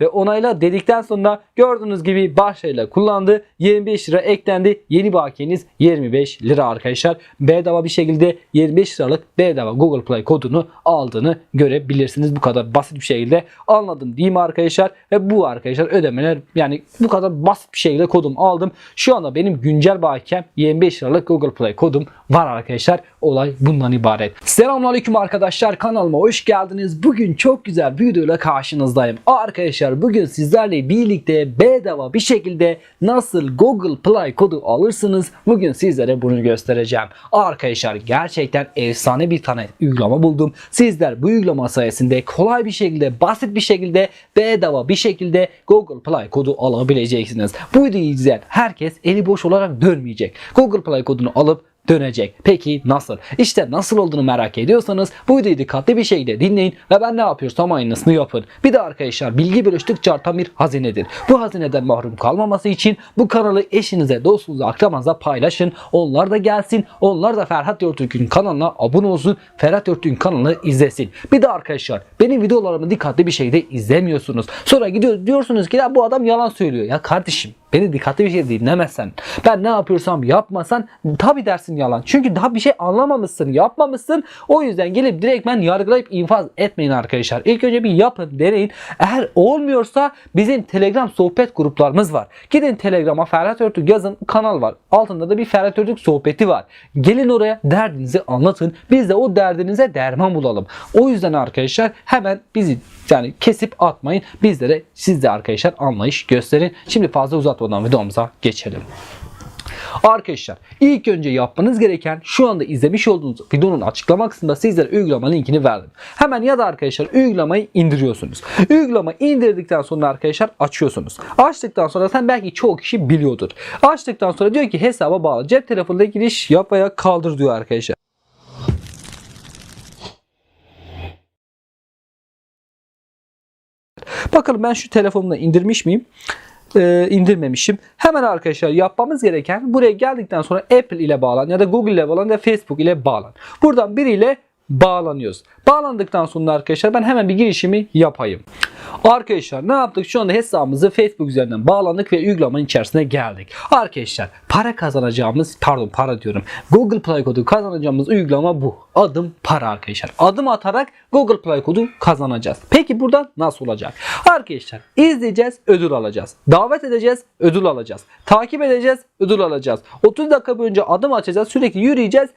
ve onayla dedikten sonra gördüğünüz gibi başlayla kullandı. 25 lira eklendi. Yeni bakiyeniz 25 lira arkadaşlar. Bedava bir şekilde 25 liralık bedava Google Play kodunu aldığını görebilirsiniz. Bu kadar basit bir şekilde anladım mi arkadaşlar? Ve bu arkadaşlar ödemeler yani bu kadar basit bir şekilde kodum aldım. Şu anda benim güncel bakiyem 25 liralık Google Play kodum var arkadaşlar. Olay bundan ibaret. Selamünaleyküm arkadaşlar kanalıma hoş geldiniz. Bugün çok güzel bir videoyla karşınızdayım. Arkadaşlar bugün sizlerle birlikte bedava bir şekilde nasıl Google Play kodu alırsınız bugün sizlere bunu göstereceğim. Arkadaşlar gerçekten efsane bir tane uygulama buldum. Sizler bu uygulama sayesinde kolay bir şekilde basit bir şekilde bedava bir şekilde Google Play kodu alabileceksiniz. Bu videoyu izleyen herkes eli boş olarak dönmeyecek. Google Play kodunu alıp dönecek. Peki nasıl? İşte nasıl olduğunu merak ediyorsanız bu videoyu dikkatli bir şekilde dinleyin ve ben ne yapıyorsam aynısını yapın. Bir de arkadaşlar bilgi bölüştükçe artan bir hazinedir. Bu hazineden mahrum kalmaması için bu kanalı eşinize, dostunuza, akrabanıza paylaşın. Onlar da gelsin. Onlar da Ferhat Yörtürk'ün kanalına abone olsun. Ferhat Yörtürk'ün kanalını izlesin. Bir de arkadaşlar benim videolarımı dikkatli bir şekilde izlemiyorsunuz. Sonra gidiyor diyorsunuz ki ya bu adam yalan söylüyor. Ya kardeşim Beni dikkatli bir şey dinlemezsen, ben ne yapıyorsam yapmasan tabi dersin yalan. Çünkü daha bir şey anlamamışsın, yapmamışsın. O yüzden gelip direktmen yargılayıp infaz etmeyin arkadaşlar. İlk önce bir yapın, deneyin. Eğer olmuyorsa bizim Telegram sohbet gruplarımız var. Gidin Telegram'a Ferhat Örtük yazın kanal var. Altında da bir Ferhat Örtük sohbeti var. Gelin oraya derdinizi anlatın. Biz de o derdinize derman bulalım. O yüzden arkadaşlar hemen bizi yani kesip atmayın. Bizlere siz de arkadaşlar anlayış gösterin. Şimdi fazla uzatmadan videomuza geçelim. Arkadaşlar ilk önce yapmanız gereken şu anda izlemiş olduğunuz videonun açıklama kısmında sizlere uygulama linkini verdim. Hemen ya da arkadaşlar uygulamayı indiriyorsunuz. Uygulama indirdikten sonra arkadaşlar açıyorsunuz. Açtıktan sonra sen belki çoğu kişi biliyordur. Açtıktan sonra diyor ki hesaba bağlı. Cep telefonuna giriş yap veya kaldır diyor arkadaşlar. Bakalım ben şu telefonumda indirmiş miyim? Ee, indirmemişim. Hemen arkadaşlar yapmamız gereken buraya geldikten sonra Apple ile bağlan ya da Google ile bağlan ya da Facebook ile bağlan. Buradan biriyle bağlanıyoruz. Bağlandıktan sonra arkadaşlar ben hemen bir girişimi yapayım. Arkadaşlar ne yaptık? Şu anda hesabımızı Facebook üzerinden bağlandık ve uygulamanın içerisine geldik. Arkadaşlar para kazanacağımız pardon para diyorum. Google Play kodu kazanacağımız uygulama bu. Adım para arkadaşlar. Adım atarak Google Play kodu kazanacağız. Peki burada nasıl olacak? Arkadaşlar izleyeceğiz ödül alacağız. Davet edeceğiz ödül alacağız. Takip edeceğiz ödül alacağız. 30 dakika boyunca adım atacağız sürekli yürüyeceğiz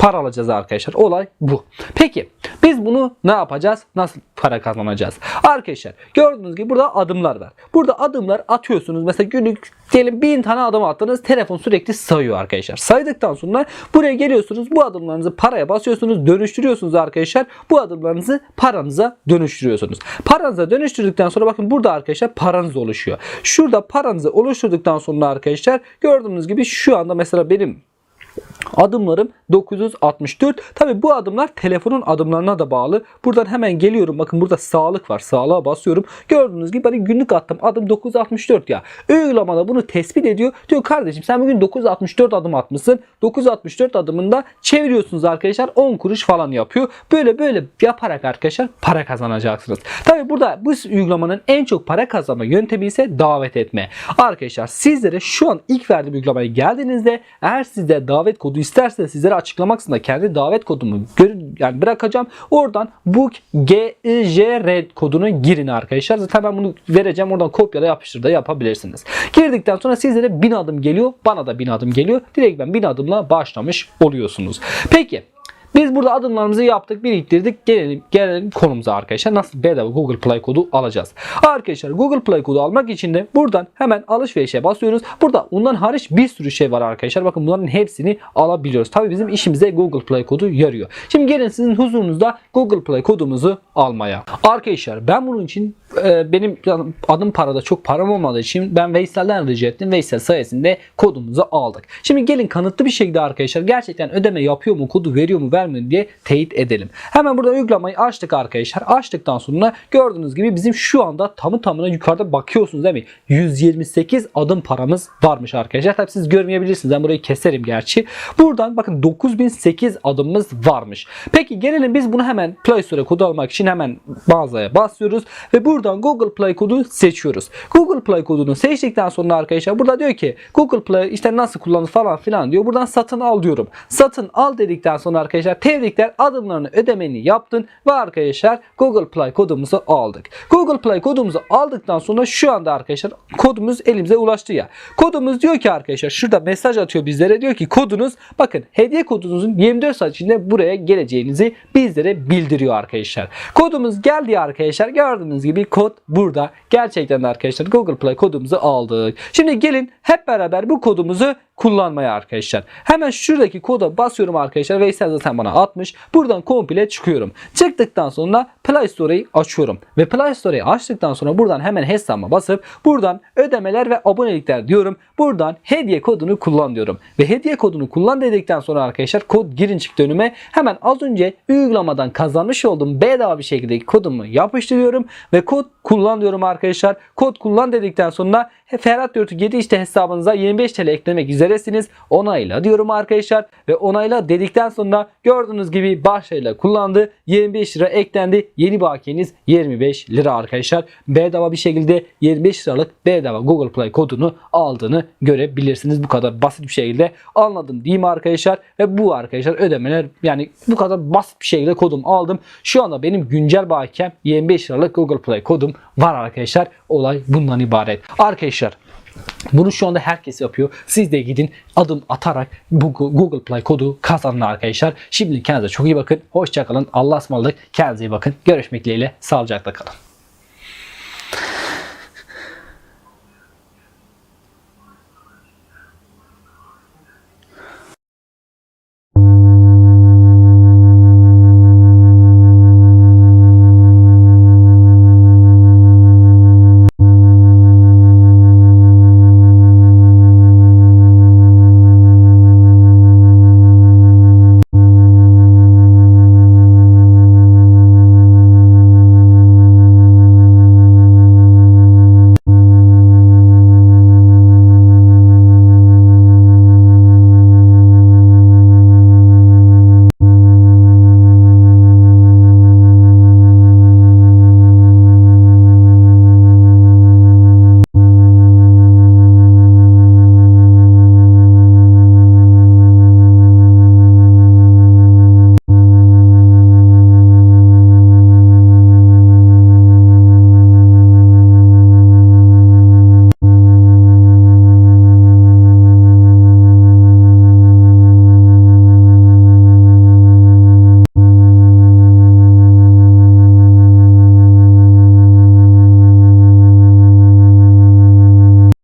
para alacağız arkadaşlar. Olay bu. Peki biz bunu ne yapacağız? Nasıl para kazanacağız? Arkadaşlar gördüğünüz gibi burada adımlar var. Burada adımlar atıyorsunuz. Mesela günlük diyelim 1000 tane adım attınız. Telefon sürekli sayıyor arkadaşlar. Saydıktan sonra buraya geliyorsunuz. Bu adımlarınızı paraya basıyorsunuz. Dönüştürüyorsunuz arkadaşlar. Bu adımlarınızı paranıza dönüştürüyorsunuz. Paranıza dönüştürdükten sonra bakın burada arkadaşlar paranız oluşuyor. Şurada paranızı oluşturduktan sonra arkadaşlar gördüğünüz gibi şu anda mesela benim Adımlarım 964. Tabi bu adımlar telefonun adımlarına da bağlı. Buradan hemen geliyorum. Bakın burada sağlık var. Sağlığa basıyorum. Gördüğünüz gibi ben günlük attım. Adım 964 ya. Uygulamada bunu tespit ediyor. Diyor kardeşim sen bugün 964 adım atmışsın. 964 adımında çeviriyorsunuz arkadaşlar. 10 kuruş falan yapıyor. Böyle böyle yaparak arkadaşlar para kazanacaksınız. Tabi burada bu uygulamanın en çok para kazanma yöntemi ise davet etme. Arkadaşlar sizlere şu an ilk verdiğim uygulamaya geldiğinizde eğer sizde davet kodu isterseniz sizlere açıklama kısmında kendi davet kodumu yani bırakacağım. Oradan book GIJR kodunu girin arkadaşlar. Zaten ben bunu vereceğim. Oradan kopyala yapıştır da yapabilirsiniz. Girdikten sonra sizlere 1000 adım geliyor. Bana da 1000 adım geliyor. Direkt ben 1000 adımla başlamış oluyorsunuz. Peki biz burada adımlarımızı yaptık, biriktirdik. Gelelim, gelelim konumuza arkadaşlar. Nasıl bedava Google Play kodu alacağız? Arkadaşlar Google Play kodu almak için de buradan hemen alışverişe basıyoruz. Burada ondan hariç bir sürü şey var arkadaşlar. Bakın bunların hepsini alabiliyoruz. Tabii bizim işimize Google Play kodu yarıyor. Şimdi gelin sizin huzurunuzda Google Play kodumuzu almaya. Arkadaşlar ben bunun için e, benim adım parada çok param olmadığı için ben Veysel'den rica ettim. Veysel sayesinde kodumuzu aldık. Şimdi gelin kanıtlı bir şekilde arkadaşlar gerçekten ödeme yapıyor mu, kodu veriyor mu, vermiyor diye teyit edelim. Hemen burada uygulamayı açtık arkadaşlar. Açtıktan sonra gördüğünüz gibi bizim şu anda tamı tamına yukarıda bakıyorsunuz değil mi? 128 adım paramız varmış arkadaşlar. Tabii siz görmeyebilirsiniz. Ben burayı keserim gerçi. Buradan bakın 9008 adımımız varmış. Peki gelelim biz bunu hemen Play Store kodu almak için hemen mağazaya basıyoruz ve buradan Google Play kodu seçiyoruz. Google Play kodunu seçtikten sonra arkadaşlar burada diyor ki Google Play işte nasıl kullanılır falan filan diyor. Buradan satın al diyorum. Satın al dedikten sonra arkadaşlar tebrikler adımlarını ödemeni yaptın ve arkadaşlar Google Play kodumuzu aldık. Google Play kodumuzu aldıktan sonra şu anda arkadaşlar kodumuz elimize ulaştı ya. Kodumuz diyor ki arkadaşlar şurada mesaj atıyor bizlere diyor ki kodunuz bakın hediye kodunuzun 24 saat içinde buraya geleceğinizi bizlere bildiriyor arkadaşlar. Kodumuz geldi arkadaşlar. Gördüğünüz gibi kod burada. Gerçekten de arkadaşlar Google Play kodumuzu aldık. Şimdi gelin hep beraber bu kodumuzu kullanmaya arkadaşlar. Hemen şuradaki koda basıyorum arkadaşlar. Veysel zaten bana atmış. Buradan komple çıkıyorum. Çıktıktan sonra Play Store'yi açıyorum. Ve Play Store'yi açtıktan sonra buradan hemen hesabıma basıp buradan ödemeler ve abonelikler diyorum. Buradan hediye kodunu kullan diyorum. Ve hediye kodunu kullan dedikten sonra arkadaşlar kod girin çıktı önüme. Hemen az önce uygulamadan kazanmış olduğum bedava bir şekilde kodumu yapıştırıyorum. Ve kod kullan diyorum arkadaşlar. Kod kullan dedikten sonra Ferhat Dörtü 7 işte hesabınıza 25 TL eklemek üzeresiniz. Onayla diyorum arkadaşlar. Ve onayla dedikten sonra gördüğünüz gibi başlayla kullandı. 25 lira eklendi. Yeni bakiyeniz 25 lira arkadaşlar. Bedava bir şekilde 25 liralık bedava Google Play kodunu aldığını görebilirsiniz. Bu kadar basit bir şekilde anladım mi arkadaşlar? Ve bu arkadaşlar ödemeler yani bu kadar basit bir şekilde kodum aldım. Şu anda benim güncel bakiyem 25 liralık Google Play kodum var arkadaşlar. Olay bundan ibaret. Arkadaşlar bunu şu anda herkes yapıyor. Siz de gidin adım atarak bu Google Play kodu kazanın arkadaşlar. Şimdi kendinize çok iyi bakın. Hoşçakalın. Allah'a ısmarladık. Kendinize iyi bakın. Görüşmek dileğiyle. Sağlıcakla kalın.